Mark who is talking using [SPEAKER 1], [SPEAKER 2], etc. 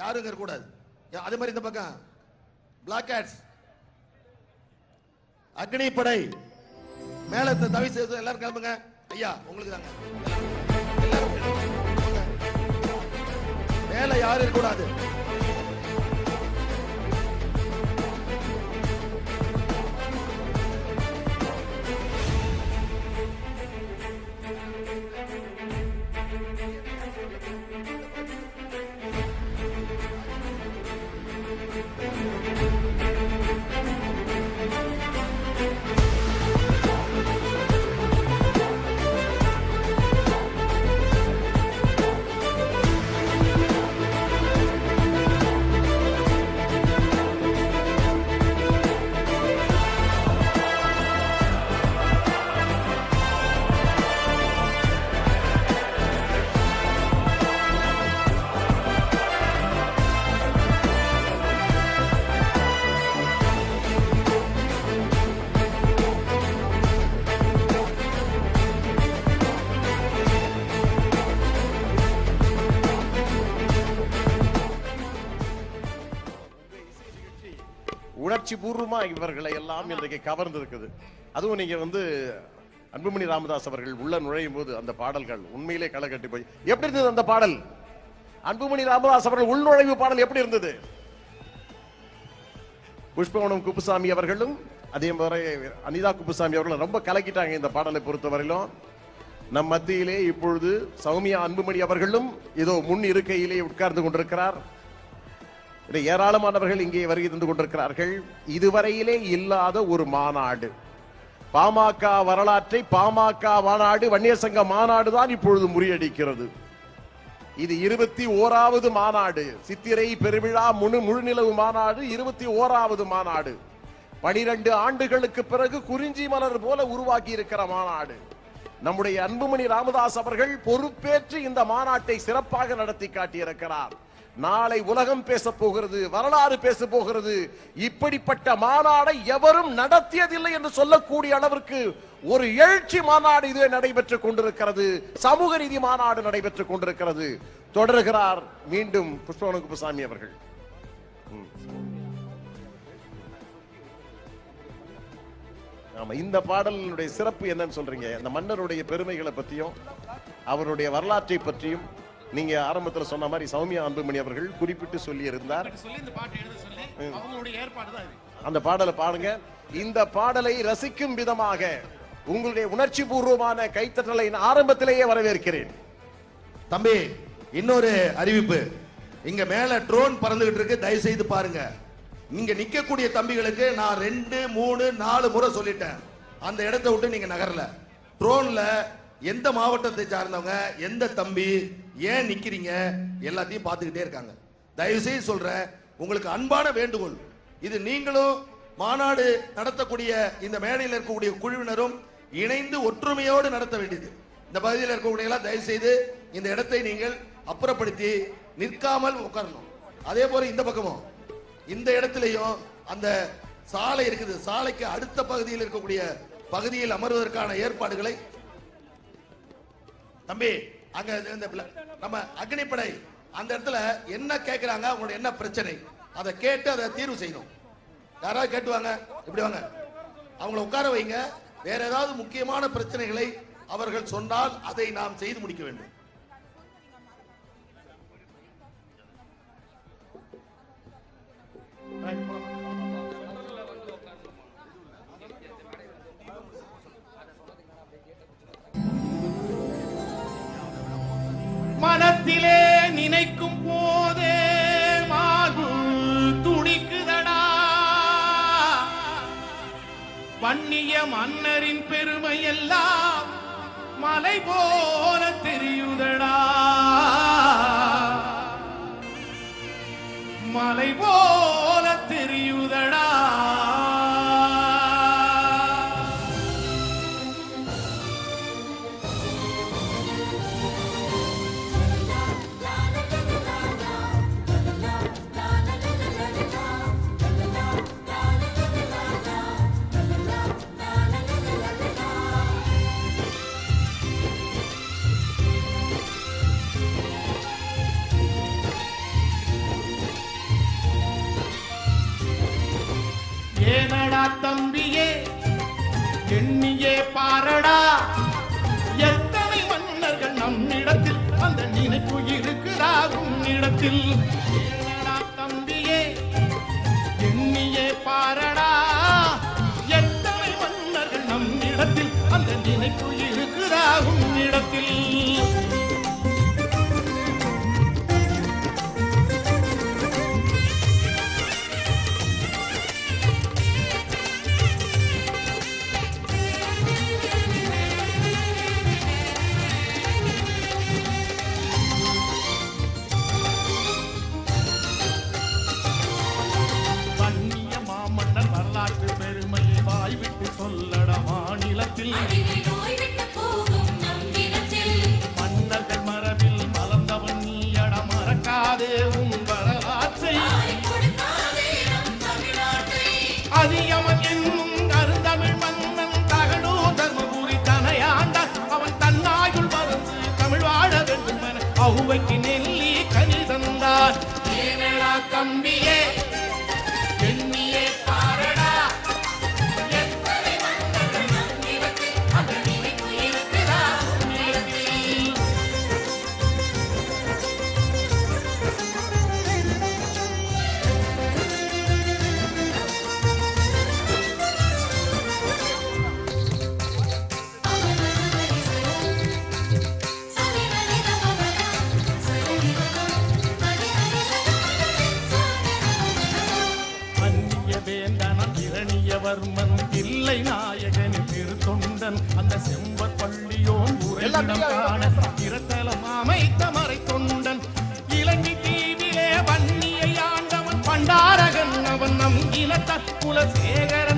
[SPEAKER 1] யாரும் இங்க இருக்கக்கூடாது அது மாதிரி இந்த பக்கம். பிளாக் ஹேட்ஸ் அக்னி படை மேல இந்த தவி செய்து எல்லாரும் கிளம்புங்க. ஐயா உங்களுக்கு தாங்க. மேல யாரும் இருக்கக்கூடாது.
[SPEAKER 2] உணர்ச்சி பூர்வமா இவர்களை எல்லாம் இன்றைக்கு கவர்ந்து இருக்குது அதுவும் நீங்க வந்து அன்புமணி ராமதாஸ் அவர்கள் உள்ள நுழையும் போது அந்த பாடல்கள் உண்மையிலே களை கட்டி போய் எப்படி இருந்தது அந்த பாடல்? அன்புமணி ராமதாஸ் அவர்கள் உள்நுழைவு பாடல் எப்படி இருந்தது? புஷ்பவனம் குப்புசாமி அவர்களும் அதே மாதிரி அனிதா குப்புசாமி அவர்களும் ரொம்ப கலக்கிட்டாங்க இந்த பாடலை பொறுத்தவரையிலும். நம் மத்தியிலே இப்பொழுது சௌமியா அன்புமணி அவர்களும் ஏதோ முன் இருக்கையிலே உட்கார்ந்து கொண்டிருக்கிறார். ஏராளமானவர்கள் இங்கே வருகை தந்து கொண்டிருக்கிறார்கள். இதுவரையிலே இல்லாத ஒரு மாநாடு. பாமக வரலாற்றை பாமக மாநாடு வன்னியர் சங்க மாநாடு தான் இப்பொழுது முறியடிக்கிறது. இது இருபத்தி ஓராவது மாநாடு. சித்திரை பெருவிழா முழு முழுநிலவு மாநாடு இருபத்தி ஓராவது மாநாடு. பனிரெண்டு ஆண்டுகளுக்கு பிறகு குறிஞ்சி மலர் போல உருவாக்கி இருக்கிற மாநாடு. நம்முடைய அன்புமணி ராமதாஸ் அவர்கள் பொறுப்பேற்று இந்த மாநாட்டை சிறப்பாக நடத்தி காட்டியிருக்கிறார். நாளை உலகம் பேச போகிறது வரலாறு பேச போகிறது. இப்படிப்பட்ட மாநாடை எவரும் நடத்தியதில்லை என்று சொல்லக்கூடிய அளவிற்கு ஒரு எழுச்சி மாநாடு இது நடைபெற்றுக் கொண்டிருக்கிறது. சமூக நீதி மாநாடு நடைபெற்றுக் கொண்டிருக்கிறது. தொடர்கிறார் மீண்டும் புஷ்பவன குப்பசாமி அவர்கள். ஆமா இந்த பாடலினுடைய சிறப்பு என்னன்னு சொல்றீங்க. அந்த மன்னருடைய பெருமைகளை பத்தியும் அவருடைய வரலாற்றை பற்றியும் நீங்க ஆரம்பத்துல சொன்ன மாதிரி சௌமியா அன்புமணி அவர்கள் குறிப்பிட்டு சொல்லி இருந்தார்
[SPEAKER 3] சொல்லி இந்த பாட்டு எழுத சொல்லி அவங்களுடைய ஏற்பாடு தான் இது.
[SPEAKER 2] அந்த பாடலை பாடுங்க. இந்த பாடலை ரசிக்கும் விதமாக உங்களுடைய உணர்ச்சி பூர்வமான கைத்தட்டலை ஆரம்பத்திலேயே வரவேற்கிறேன்.
[SPEAKER 1] தம்பி இன்னொரு அறிவிப்பு. இங்க மேல ட்ரோன் பறந்துகிட்டு இருக்கு. தயவு செய்து பாருங்க. இங்க நிக்கக்கூடிய தம்பிகளுக்கு நான் ரெண்டு மூணு நாலு முறை சொல்லிட்டேன். அந்த இடத்தை விட்டு நீங்க நகரல. ட்ரோன்ல எந்த மாவட்டத்தை சார்ந்தவங்க எந்த தம்பி ஏன் நிக்கிறீங்க எல்லாத்தையும் பார்த்துக்கிட்டே இருக்காங்க. தயவு செய்து சொல்றேன் உங்களுக்கு அன்பான வேண்டுகோள். இது நீங்களும் மாநாடு நடத்தக்கூடிய இந்த மேடையில் இருக்கக்கூடிய குழுவினரும் இணைந்து ஒற்றுமையோடு நடத்த வேண்டியது. இந்த பகுதியில் இருக்கக்கூடிய எல்லாம் தயவு செய்து இந்த இடத்தை நீங்கள் அப்புறப்படுத்தி நிற்காமல் உட்காரணும். அதே போல இந்த பக்கமும் இந்த இடத்துலையும் அந்த சாலை இருக்குது. சாலைக்கு அடுத்த பகுதியில் இருக்கக்கூடிய பகுதியில் அமர்வதற்கான ஏற்பாடுகளை தம்பி அங்க இந்த நம்ம அக்னிப்படை அந்த இடத்துல என்ன கேட்கிறாங்க அவங்களோட என்ன பிரச்சனை? அதை கேட்டு அதை தீர்வு செய்யணும். யாராவது கேட்டுவாங்க இப்படி வாங்க. அவங்கள உட்கார வைங்க. வேற ஏதாவது முக்கியமான பிரச்சனைகளை அவர்கள் சொன்னால் அதை நாம் செய்து முடிக்க வேண்டும்.
[SPEAKER 3] துடிக்கும் போதே மாகு துடிக்குதடா. வன்னிய மன்னரின் பெருமை எல்லாம் மலை போல தெரியும். எண்ணியே பாரடா. எத்தனை மன்னர்கள் நம்மிடத்தில் அந்த நினைப்பு இருக்குதா உன்னிடத்தில் தம்பியே எண்ணியே பாரடா. எத்தனை மன்னர்கள் நம்மிடத்தில் அந்த நினைப்பு இருக்குதா உன்னிடத்தில்? உன் வரலாற்றை
[SPEAKER 4] தாய்
[SPEAKER 3] என்னும் அருந்தமிழ் மன்னன் தகடோ தர்மபுரி தனையாண்ட அவன் தன்னாயுள் மறந்து தமிழ் வாழ வேண்டும் என அவுவைக்கு நெல்லி கனி தந்தார் கம்பியே பெண்ணியே அந்த செம்பற் பள்ளியோன் உரையிடம் இரத்தலம் அமைத்த மறை தொண்டன் இலங்கை தீவிலே வன்னியை ஆண்டவன் பண்டாரகன். அவன் நம் இனத்த குலசேகர